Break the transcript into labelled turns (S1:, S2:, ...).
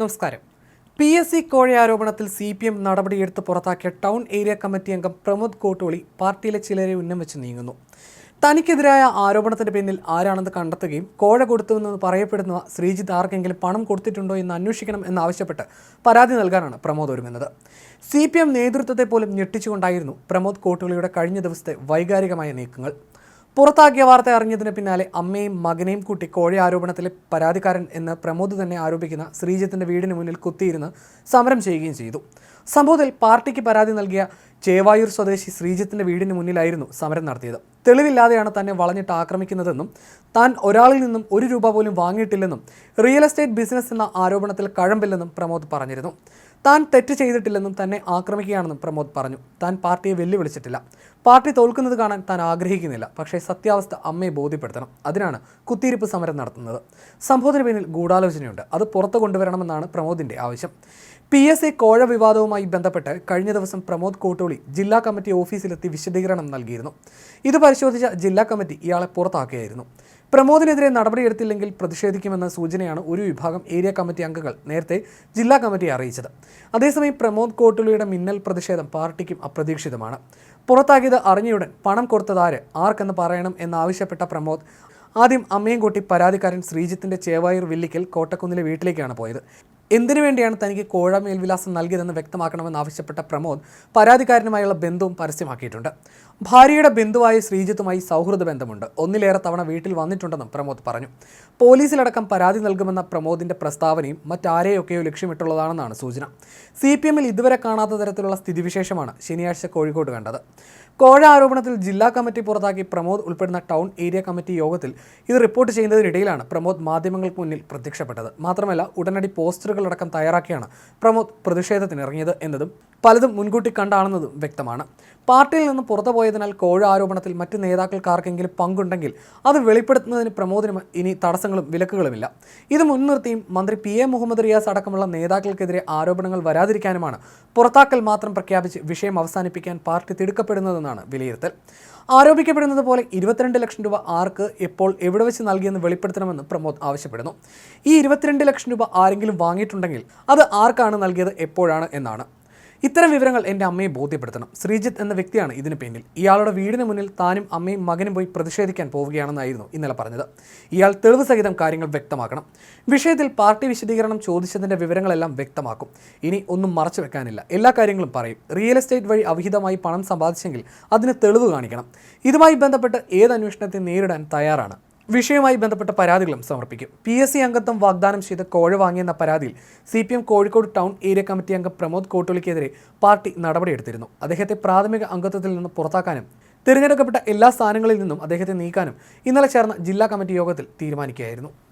S1: നമസ്കാരം. P S C കോഴ ആരോപണത്തിൽ സി പി എം നടപടിയെടുത്ത് പുറത്താക്കിയ ടൗൺ ഏരിയ കമ്മിറ്റി അംഗം പ്രമോദ് കോട്ടോളി പാർട്ടിയിലെ ചിലരെ ഉന്നം വെച്ച് നീങ്ങുന്നു. തനിക്കെതിരായ ആരോപണത്തിന്റെ പിന്നിൽ ആരാണെന്ന് കണ്ടെത്തുകയും കോഴ കൊടുത്തുവെന്ന് പറയപ്പെടുന്ന ശ്രീജിത്ത് ആർക്കെങ്കിലും പണം കൊടുത്തിട്ടുണ്ടോ എന്ന് അന്വേഷിക്കണം എന്നാവശ്യപ്പെട്ട് പരാതി നൽകാനാണ് പ്രമോദ് ഒരുങ്ങുന്നത്. സി പി എം നേതൃത്വത്തെ പോലും ഞെട്ടിച്ചുകൊണ്ടായിരുന്നു പ്രമോദ് കോട്ടോളിയുടെ കഴിഞ്ഞ ദിവസത്തെ വൈകാരികമായ നീക്കങ്ങൾ. പുറത്താക്കിയ വാർത്ത അറിഞ്ഞതിന് പിന്നാലെ അമ്മയും മകനെയും കൂട്ടി കോഴ ആരോപണത്തിലെ പരാതിക്കാരൻ എന്ന് പ്രമോദ് തന്നെ ആരോപിക്കുന്ന ശ്രീജിത്തിന്റെ വീടിന് മുന്നിൽ കുത്തിയിരുന്ന് സമരം ചെയ്യുകയും ചെയ്തു. സംഭവത്തിൽ പാർട്ടിക്ക് പരാതി നൽകിയ ചേവായൂർ സ്വദേശി ശ്രീജിത്തിന്റെ വീടിന് മുന്നിലായിരുന്നു സമരം നടത്തിയത്. തെളിവില്ലാതെയാണ് തന്നെ വളഞ്ഞിട്ട് ആക്രമിക്കുന്നതെന്നും താൻ ഒരാളിൽ നിന്നും ഒരു രൂപ പോലും വാങ്ങിയിട്ടില്ലെന്നും റിയൽ എസ്റ്റേറ്റ് ബിസിനസ് എന്ന ആരോപണത്തിൽ കഴമ്പില്ലെന്നും പ്രമോദ് പറഞ്ഞിരുന്നു. താൻ തെറ്റ് ചെയ്തിട്ടില്ലെന്നും തന്നെ ആക്രമിക്കുകയാണെന്നും പ്രമോദ് പറഞ്ഞു. താൻ പാർട്ടിയെ വെല്ലുവിളിച്ചിട്ടില്ല. പാർട്ടി തോൽക്കുന്നത് കാണാൻ താൻ ആഗ്രഹിക്കുന്നില്ല. പക്ഷേ സത്യാവസ്ഥ അമ്മയെ ബോധ്യപ്പെടുത്തണം. അതിനാണ് കുത്തിയിരിപ്പ് സമരം നടത്തുന്നത്. സംഭവത്തിന് പിന്നിൽ ഗൂഢാലോചനയുണ്ട്. അത് പുറത്തു കൊണ്ടുവരണമെന്നാണ് പ്രമോദിന്റെ ആവശ്യം. പി എസ് എ കോഴ വിവാദവുമായി ബന്ധപ്പെട്ട് കഴിഞ്ഞ ദിവസം പ്രമോദ് കോട്ടോളി ജില്ലാ കമ്മിറ്റി ഓഫീസിലെത്തി വിശദീകരണം നൽകിയിരുന്നു. ഇത് പരിശോധിച്ച ജില്ലാ കമ്മിറ്റി ഇയാളെ പുറത്താക്കുകയായിരുന്നു പ്രമോദിനെതിരെ നടപടിയെടുത്തില്ലെങ്കിൽ പ്രതിഷേധിക്കുമെന്ന സൂചനയാണ് ഒരു വിഭാഗം ഏരിയ കമ്മിറ്റി അംഗങ്ങൾ നേരത്തെ ജില്ലാ കമ്മിറ്റിയെ അറിയിച്ചത്. അതേസമയം പ്രമോദ് കോട്ടുളിയുടെ മിന്നൽ പ്രതിഷേധം പാർട്ടിക്കും അപ്രതീക്ഷിതമാണ്. പുറത്താക്കിയത് അറിഞ്ഞയുടൻ പണം കൊടുത്തതാര് ആർക്കെന്ന് പറയണം എന്നാവശ്യപ്പെട്ട പ്രമോദ്. ആദ്യം അമ്മയും കൂട്ടി പരാതിക്കാരൻ ശ്രീജിത്തിന്റെ ചേവായൂർ വില്ലിക്കൽ കോട്ടക്കുന്നിലെ വീട്ടിലേക്കാണ് പോയത്. എന്തിനു വേണ്ടിയാണ് തനിക്ക് കോഴ മേൽവിലാസം നൽകിയതെന്ന് വ്യക്തമാക്കണമെന്ന് ആവശ്യപ്പെട്ട പ്രമോദ് പരാതിക്കാരനുമായുള്ള ബന്ധവും പരസ്യമാക്കിയിട്ടുണ്ട്. ഭാര്യയുടെ ബന്ധുവായ ശ്രീജിത്തുമായി സൗഹൃദ ബന്ധമുണ്ട്. ഒന്നിലേറെ തവണ വീട്ടിൽ വന്നിട്ടുണ്ടെന്നും പ്രമോദ് പറഞ്ഞു. പോലീസിലടക്കം പരാതി നൽകുമെന്ന പ്രമോദിന്റെ പ്രസ്താവനയും മറ്റാരെയൊക്കെയോ ലക്ഷ്യമിട്ടുള്ളതാണെന്നാണ് സൂചന. സി പി എമ്മിൽ ഇതുവരെ കാണാത്ത തരത്തിലുള്ള സ്ഥിതിവിശേഷമാണ് ശനിയാഴ്ച കോഴിക്കോട് കണ്ടത്. കോഴ ആരോപണത്തിൽ ജില്ലാ കമ്മിറ്റി പുറത്താക്കി പ്രമോദ് ഉൾപ്പെടുന്ന ടൗൺ ഏരിയ കമ്മിറ്റി യോഗത്തിൽ ഇത് റിപ്പോർട്ട് ചെയ്യുന്നതിനിടയിലാണ് പ്രമോദ് മാധ്യമങ്ങൾക്ക് മുന്നിൽ പ്രത്യക്ഷപ്പെട്ടത്. മാത്രമല്ല ഉടനടി പോസ്റ്ററുകളടക്കം തയ്യാറാക്കിയാണ് പ്രമോദ് പ്രതിഷേധത്തിനിറങ്ങിയത് എന്നതും പലതും മുൻകൂട്ടി കണ്ടാണെന്നതും വ്യക്തമാണ്. പാർട്ടിയിൽ നിന്ന് പുറത്തു പോയതിനാൽ കോഴ ആരോപണത്തിൽ മറ്റ് നേതാക്കൾക്ക് ആർക്കെങ്കിലും പങ്കുണ്ടെങ്കിൽ അത് വെളിപ്പെടുത്തുന്നതിന് പ്രമോദിന് ഇനി തടസ്സങ്ങളും വിലക്കുകളുമില്ല. ഇത് മുൻനിർത്തിയും മന്ത്രി പി എ മുഹമ്മദ് റിയാസ് അടക്കമുള്ള നേതാക്കൾക്കെതിരെ ആരോപണങ്ങൾ വരാതിരിക്കാനുമാണ് പുറത്താക്കൽ മാത്രം പ്രഖ്യാപിച്ച് വിഷയം അവസാനിപ്പിക്കാൻ പാർട്ടി തിടുക്കപ്പെടുന്നതെന്നാണ് വിലയിരുത്തൽ. ആരോപിക്കപ്പെടുന്നത് പോലെ ഇരുപത്തിരണ്ട് ലക്ഷം രൂപ ആർക്ക് എപ്പോൾ എവിടെ വെച്ച് നൽകിയെന്ന് വെളിപ്പെടുത്തണമെന്ന് പ്രമോദ് ആവശ്യപ്പെടുന്നു. ഈ ഇരുപത്തിരണ്ട് ലക്ഷം രൂപ ആരെങ്കിലും വാങ്ങിയിട്ടുണ്ടെങ്കിൽ അത് ആർക്കാണ് നൽകിയത് എപ്പോഴാണ് എന്നാണ്. ഇത്തരം വിവരങ്ങൾ എന്റെ അമ്മയെ ബോധ്യപ്പെടുത്തണം. ശ്രീജിത്ത് എന്ന വ്യക്തിയാണ് ഇതിന് പിന്നിൽ. ഇയാളുടെ വീടിന് മുന്നിൽ താനും അമ്മയും മകനും പോയി പ്രതിഷേധിക്കാൻ പോവുകയാണെന്നായിരുന്നു ഇന്നലെ പറഞ്ഞത്. ഇയാൾ തെളിവ് സഹിതം കാര്യങ്ങൾ വ്യക്തമാക്കണം. വിഷയത്തിൽ പാർട്ടി വിശദീകരണം ചോദിച്ചതിന്റെ വിവരങ്ങളെല്ലാം വ്യക്തമാക്കും. ഇനി ഒന്നും മറച്ചു വെക്കാനില്ല. എല്ലാ കാര്യങ്ങളും പറയും. റിയൽ എസ്റ്റേറ്റ് വഴി അവിഹിതമായി പണം സമ്പാദിച്ചെങ്കിൽ അതിന് തെളിവ് കാണിക്കണം. ഇതുമായി ബന്ധപ്പെട്ട് ഏത് അന്വേഷണത്തെ നേരിടാൻ തയ്യാറാണ്? വിഷയവുമായി ബന്ധപ്പെട്ട പരാതികളും സമർപ്പിക്കും. പി എസ് സി അംഗത്വം വാഗ്ദാനം ചെയ്ത കോഴ വാങ്ങിയെന്ന പരാതിയിൽ C P M Kozhikode town area committee അംഗം പ്രമോദ് കോട്ടോളിക്കെതിരെ പാർട്ടി നടപടിയെടുത്തിരുന്നു. അദ്ദേഹത്തെ പ്രാഥമിക അംഗത്വത്തിൽ നിന്ന് പുറത്താക്കാനും തിരഞ്ഞെടുക്കപ്പെട്ട എല്ലാ സ്ഥാനങ്ങളിൽ നിന്നും അദ്ദേഹത്തെ നീക്കാനും ഇന്നലെ ചേർന്ന ജില്ലാ കമ്മിറ്റി യോഗത്തിൽ തീരുമാനിക്കുകയായിരുന്നു.